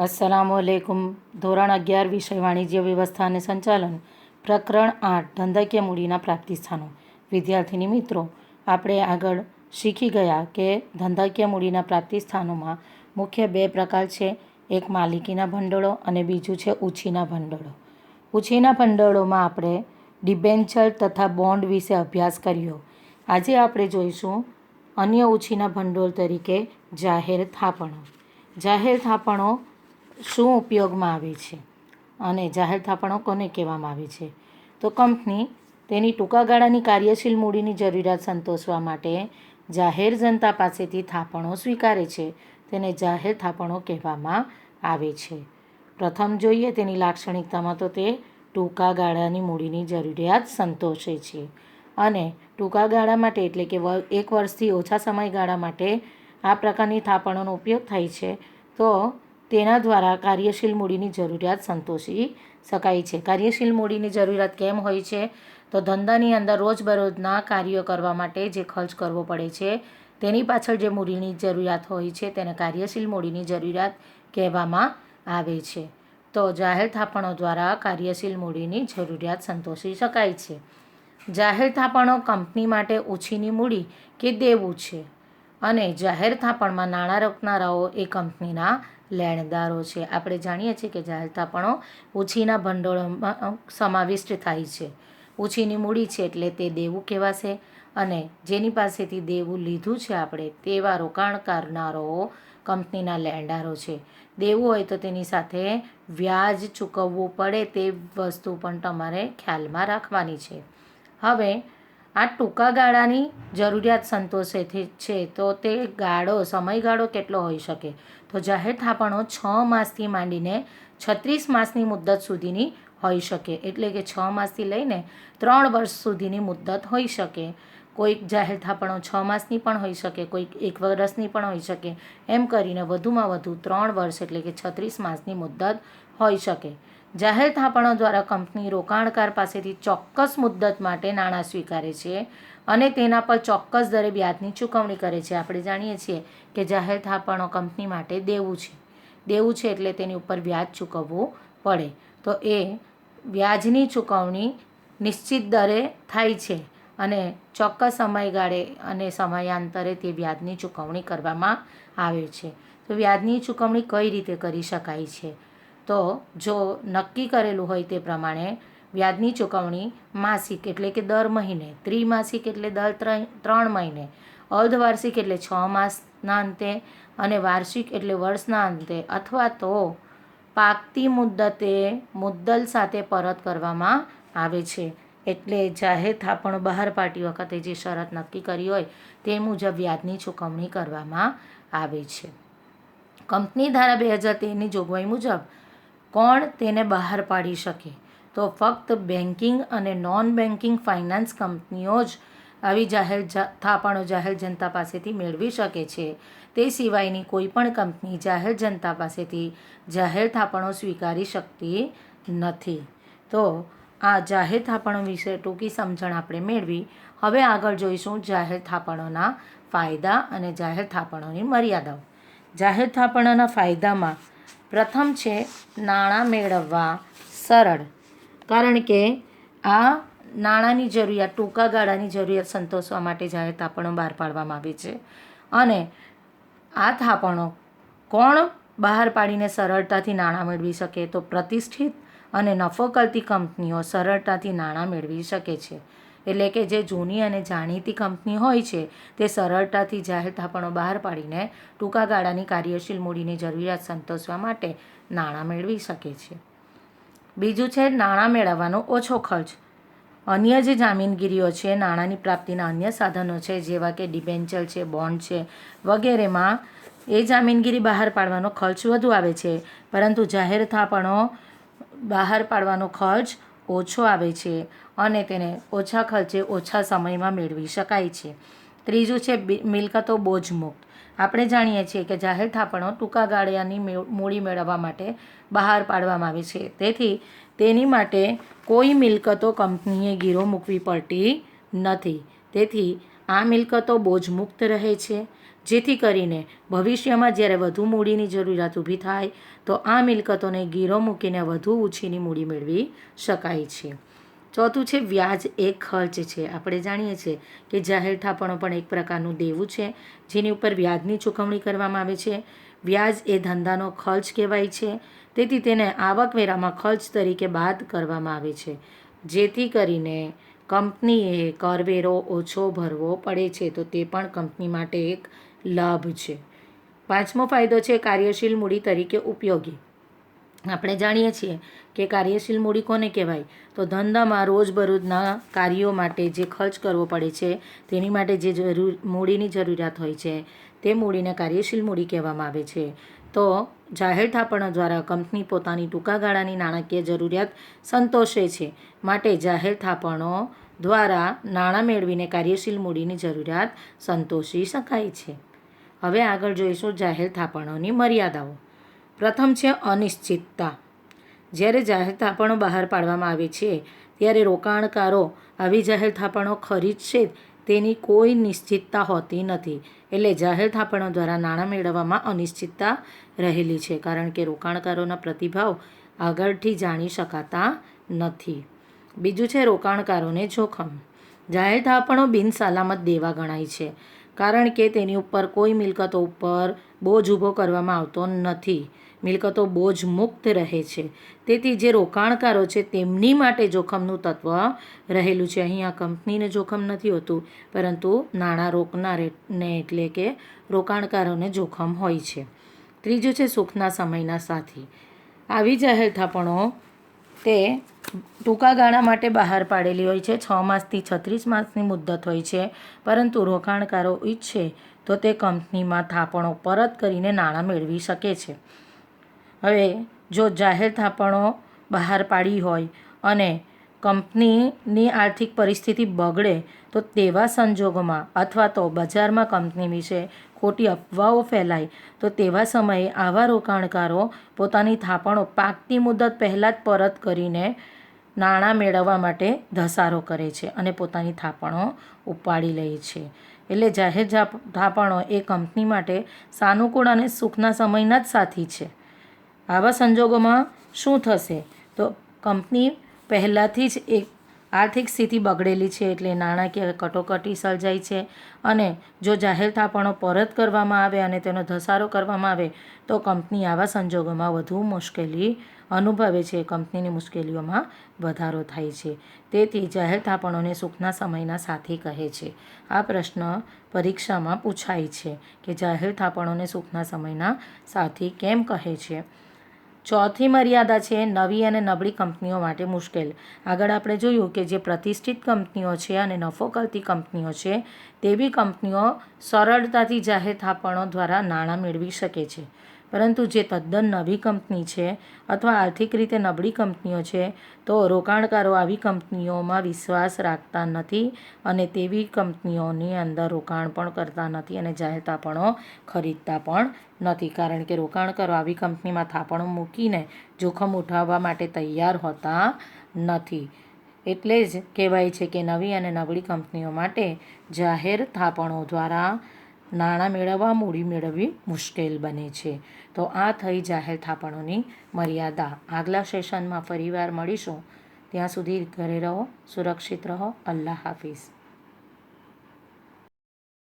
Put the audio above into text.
અસલામ વાલેકુમ ધોરણ અગિયાર, વિષય વાણિજ્ય વ્યવસ્થા અને સંચાલન. પ્રકરણ આઠ, ધંધાકીય મૂડીના પ્રાપ્તિસ્થાનો. વિદ્યાર્થીની મિત્રો, આપણે આગળ શીખી ગયા કે ધંધાકીય મૂડીના પ્રાપ્તિ સ્થાનોમાં મુખ્ય બે પ્રકાર છે. એક માલિકીના ભંડોળો અને બીજું છે ઉછીના ભંડોળો. ઉછીના ભંડોળોમાં આપણે ડિબેન્ચર તથા બોન્ડ વિશે અભ્યાસ કર્યો. આજે આપણે જોઈશું અન્ય ઉછીના ભંડોળ તરીકે જાહેર થાપણો. જાહેર થાપણો શું ઉપયોગમાં આવે છે? અને જાહેર થાપણો કોને કહેવામાં આવે છે? તો કંપની તેની ટૂંકા ગાળાની કાર્યશીલ મૂડીની જરૂરિયાત સંતોષવા માટે જાહેર જનતા પાસેથી થાપણો સ્વીકારે છે. તેને જાહેર થાપણો કહેવામાં આવે છે. પ્રથમ જોઈએ તેની લાક્ષણિકતામાં તો તે ટૂંકા ગાળાની મૂડીની જરૂરિયાત સંતોષે છે. અને ટૂંકા ગાળા માટે એટલે કે એક વર્ષથી ઓછા સમયગાળા માટે આ પ્રકારની થાપણોનો ઉપયોગ થાય છે. તો તેના દ્વારા કાર્યશીલ મૂડીની જરૂરિયાત સંતોષી શકાય છે. કાર્યશીલ મૂડીની જરૂરિયાત કેમ હોય છે? તો ધંધાની અંદર રોજબરોજના કાર્યો કરવા માટે જે ખર્ચ કરવો પડે છે, તેની પાછળ જે મૂડીની જરૂરિયાત હોય છે, તેને કાર્યશીલ મૂડીની જરૂરિયાત કહેવામાં આવે છે. તો જાહેર થાપણો દ્વારા કાર્યશીલ મૂડીની જરૂરિયાત સંતોષી શકાય છે. જાહેર થાપણો કંપની માટે ઓછીની મૂડી કે દેવું છે? અને જાહેર થાપણમાં નાણાં રોકનારાઓ એ કંપનીના લેણદારો છે. આપણે જાણીએ છીએ કે જાહેરતાપણો ઉછીના ભંડોળમાં સમાવિષ્ટ થાય છે. ઉછીની મૂડી છે એટલે તે દેવું કહેવાશે અને જેની પાસેથી દેવું લીધું છે આપણે તેવા રોકાણ કરનારો કંપનીના લેણદારો છે. દેવું હોય તો તેની સાથે વ્યાજ ચૂકવવું પડે તે વસ્તુ પણ તમારે ખ્યાલમાં રાખવાની છે. હવે આ ટૂંકા ગાળાની જરૂરિયાત સંતોષે છે, તો તે ગાળો, સમયગાળો કેટલો હોઈ શકે? તો જાહેર થાપણો છ માસથી માંડીને છત્રીસ માસની મુદ્દત સુધીની હોઈ શકે. એટલે કે છ માસથી લઈને ત્રણ વર્ષ સુધીની મુદ્દત હોઈ શકે. કોઈક જાહેર થાપણો છ માસની પણ હોઈ શકે, કોઈક એક વર્ષની પણ હોઈ શકે. એમ કરીને વધુમાં વધુ ત્રણ વર્ષ એટલે કે છત્રીસ માસની મુદ્દત હોઈ શકે. જાહેર થાપણો દ્વારા કંપની રોકાણકાર પાસેથી ચોક્કસ મુદ્દત માટે નાણાં સ્વીકારે છે અને તેના પર ચોક્કસ દરે વ્યાજની ચૂકવણી કરે છે. આપણે જાણીએ છીએ કે જાહેર થાપણો કંપની માટે દેવું છે. દેવું છે એટલે તેની ઉપર વ્યાજ ચૂકવવું પડે. તો એ વ્યાજની ચૂકવણી નિશ્ચિત દરે થાય છે અને ચોક્કસ સમયગાળે અને સમયાંતરે તે વ્યાજની ચૂકવણી કરવામાં આવે છે. તો વ્યાજની ચૂકવણી કઈ રીતે કરી શકાય છે? તો જો નક્કી કરેલું હોય તે પ્રમાણે વ્યાજની ચૂકવણી માસિક એટલે કે દર મહિને, ત્રિમાસિક એટલે દર ત્રણ મહિને, અર્ધવાર્ષિક એટલે છ માસના અંતે અને વાર્ષિક એટલે વર્ષના અંતે અથવા તો પાકતી મુદ્દતે મુદ્દલ સાથે પરત કરવામાં આવે છે. એટલે જાહેર થાપણ બહાર પાડતી વખતે જે શરત નક્કી કરી હોય તે મુજબ વ્યાજની ચૂકવણી કરવામાં આવે છે. કંપની ધારા બે હજાર તેરની જોગવાઈ મુજબ કોણ તેને બહાર પાડી શકે? તો ફક્ત બેન્કિંગ અને નોન બેન્કિંગ ફાઇનાન્સ કંપનીઓ જ આવી જાહેર થાપણો જાહેર જનતા પાસેથી મેળવી શકે છે. તે સિવાયની કોઈપણ કંપની જાહેર જનતા પાસેથી જાહેર થાપણો સ્વીકારી શકતી નથી. તો આ જાહેર થાપણો વિશે ટૂંકી સમજણ આપણે મેળવી. હવે આગળ જોઈશું જાહેર થાપણોના ફાયદા અને જાહેર થાપણોની મર્યાદાઓ. જાહેર થાપણોના ફાયદામાં પ્રથમ છે નાણાં મેળવવા. સરળ. કારણ કે આ નાણાંની જરૂરિયાત, ટૂંકા ગાળાની જરૂરિયાત સંતોષવા માટે જાહેર થાપણો બહાર પાડવામાં આવે છે. અને આ થાપણો કોણ બહાર પાડીને સરળતાથી નાણાં મેળવી શકે? તો પ્રતિષ્ઠિત અને નફો કરતી કંપનીઓ સરળતાથી નાણાં મેળવી શકે છે. એટલે કે જે જૂની અને જાણીતી કંપની હોય છે, તે સરળતાથી જાહેર થાપણો બહાર પાડીને ટૂંકા ગાળાની કાર્યશીલ મૂડીની જરૂરિયાત સંતોષવા માટે નાણાં મેળવી શકે છે. બીજું છે નાણાં મેળવવાનો ઓછો ખર્ચ. અન્ય જે જામીનગીરીઓ છે, નાણાંની પ્રાપ્તિના અન્ય સાધનો છે, જેવા કે ડિબેન્ચર છે, બોન્ડ છે, વગેરેમાં એ જામીનગીરી બહાર પાડવાનો ખર્ચ વધુ આવે છે. પરંતુ જાહેર થાપણો બહાર પાડવાનો ખર્ચ ઓછો આવે છે અને તેને ઓછા ખર્ચે ઓછા સમયમાં મેળવી શકાય છે. ત્રીજું છે મિલકતો બોજમુક્ત. આપણે જાણીએ છીએ કે જાહેર થાપણો ટૂંકા ગાળાની મૂડી મેળવવા માટે બહાર પાડવામાં આવે છે. તેથી તેની માટે કોઈ મિલકતો કંપનીએ ગીરો મૂકવી પડતી નથી. તેથી આ મિલકતો બોજમુક્ત રહે છે. જેથી કરીને ભવિષ્યમાં જ્યારે વધુ મૂડીની જરૂરિયાત ઊભી થાય, તો આ મિલકતોને ગીરો મૂકીને વધુ ઓછીની મૂડી મેળવી શકાય છે. ચોથું છે, વ્યાજ એ ખર્ચ છે. આપણે જાણીએ છીએ કે જાહેર થાપણો પણ એક પ્રકારનું દેવું છે, જેની ઉપર વ્યાજની ચૂકવણી કરવામાં આવે છે. વ્યાજ એ ધંધાનો ખર્ચ કહેવાય છે. તેથી તેને આવકવેરામાં ખર્ચ તરીકે બાદ કરવામાં આવે છે. જેથી કરીને કંપનીએ કરવેરો ઓછો ભરવો પડે છે. તો તે પણ કંપની માટે એક લાભ છે. પાંચમો ફાયદો છે કાર્યશીલ મૂડી તરીકે ઉપયોગી. આપણે જાણીએ છીએ કે કાર્યશીલ મૂડી કોને કહેવાય? તો ધંધામાં રોજબરોજના કાર્યો માટે જે ખર્ચ કરવો પડે છે, તેની માટે જે જરૂર, મૂડીની જરૂરિયાત હોય છે, તે મૂડીને કાર્યશીલ મૂડી કહેવામાં આવે છે. તો જાહેર થાપણો દ્વારા કંપની પોતાની ટૂંકા ગાળાની નાણાકીય જરૂરિયાત સંતોષે છે. માટે જાહેર થાપણો દ્વારા નાણાં મેળવીને કાર્યશીલ મૂડીની જરૂરિયાત સંતોષી શકાય છે. હવે આગળ જોઈશું જાહેર થાપણોની મર્યાદાઓ. પ્રથમ છે અનિશ્ચિતતા. જ્યારે જાહેર થાપણો બહાર પાડવામાં આવે છે, ત્યારે રોકાણકારો આવી જાહેર થાપણો ખરીદશે તેની કોઈ નિશ્ચિતતા હોતી નથી. એટલે જાહેર થાપણો દ્વારા નાણાં મેળવવામાં અનિશ્ચિતતા રહેલી છે, કારણ કે રોકાણકારોના પ્રતિભાવ આગળથી જાણી શકાતા નથી. બીજું છે રોકાણકારોને જોખમ. જાહેર થાપણો બિનસલામત દેવા ગણાય છે. કારણ કે તેની ઉપર કોઈ મિલકતો ઉપર બોજ ઊભો કરવામાં આવતો નથી. મિલકતો બોજ મુક્ત રહે છે. તેથી જે રોકાણકારો છે તેમની માટે જોખમનું તત્વ રહેલું છે. અહીંયા કંપનીને જોખમ નથી હોતું, પરંતુ નાણાં રોકનારને એટલે કે રોકાણકારોને જોખમ હોય છે. ત્રીજું છે સુખના સમયના સાથી. આવી જાહેર થાપણો તે ટૂંકા ગાળા માટે બહાર પાડેલી હોય છે. છ માસથી છત્રીસ માસની મુદ્દત હોય છે. પરંતુ રોકાણકારો ઈચ્છે તો તે કંપનીમાં થાપણો પરત કરીને નાણાં મેળવી શકે છે. હવે જો જાહેર થાપણો બહાર પાડી હોય અને કંપનીની આર્થિક પરિસ્થિતિ બગડે તો તેવા સંજોગોમાં અથવા તો બજારમાં કંપની વિશે ખોટી અફવાઓ ફેલાય. તો તેવા સમયે આવા રોકાણકારો પોતાની થાપણો પાકતી મુદત પહેલાં જ પરત કરીને નાણાં મેળવવા માટે ધસારો કરે છે અને પોતાની થાપણો ઉપાડી લે છે. એટલે જાહેર થાપણો એ કંપની માટે સાનુકૂળ અને સુખના સમયના જ સાથી છે. આવા સંજોગોમાં શું થશે? તો કંપની પહેલાંથી જ એક આર્થિક સ્થિતિ બગડેલી છે એટલે નાણાકીય કટોકટી સર્જાય છે અને જો જાહેર થાપણો પરત કરવામાં આવે અને તેનો ધસારો કરવામાં આવે, તો કંપની આવા સંજોગોમાં વધુ મુશ્કેલી અનુભવે છે. કંપનીની મુશ્કેલીઓમાં વધારો થાય છે. તેથી જાહેર થાપણોને સુખના સમયના સાથી કહે છે. આ પ્રશ્ન પરીક્ષામાં પૂછાય છે કે જાહેર થાપણોને સુખના સમયના સાથી કેમ કહે છે? ચોથી મર્યાદા છે નવી અને નબળી કંપનીઓ માટે મુશ્કેલ. આગળ આપણે જોયું કે જે પ્રતિષ્ઠિત કંપનીઓ છે અને નફો કરતી કંપનીઓ છે, તેવી કંપનીઓ સરળતાથી જાહેર થાપણો દ્વારા નાણાં મેળવી શકે છે. પરંતુ જે તદ્દન નવી કંપની છે અથવા આર્થિક રીતે નબળી કંપનીઓ છે, તો રોકાણકારો આવી કંપનીઓમાં વિશ્વાસ રાખતા નથી અને તેવી કંપનીઓની અંદર રોકાણ પણ કરતા નથી અને જાહેર થાપણો ખરીદતા પણ નથી. કારણ કે રોકાણકારો આવી કંપનીમાં થાપણો મૂકીને જોખમ ઉઠાવવા માટે તૈયાર હોતા નથી. એટલે જ કહેવાય છે કે નવી અને નબળી કંપનીઓ માટે જાહેર થાપણો દ્વારા નાણાં મેળવવા મૂડી મેળવવી મુશ્કેલ બને છે. તો આ થઈ જાહેર થાપણોની મર્યાદા. આગલા સેશનમાં ફરીવાર મળીશું. ત્યાં સુધી ઘરે રહો, સુરક્ષિત રહો. અલ્લાહ હાફિઝ.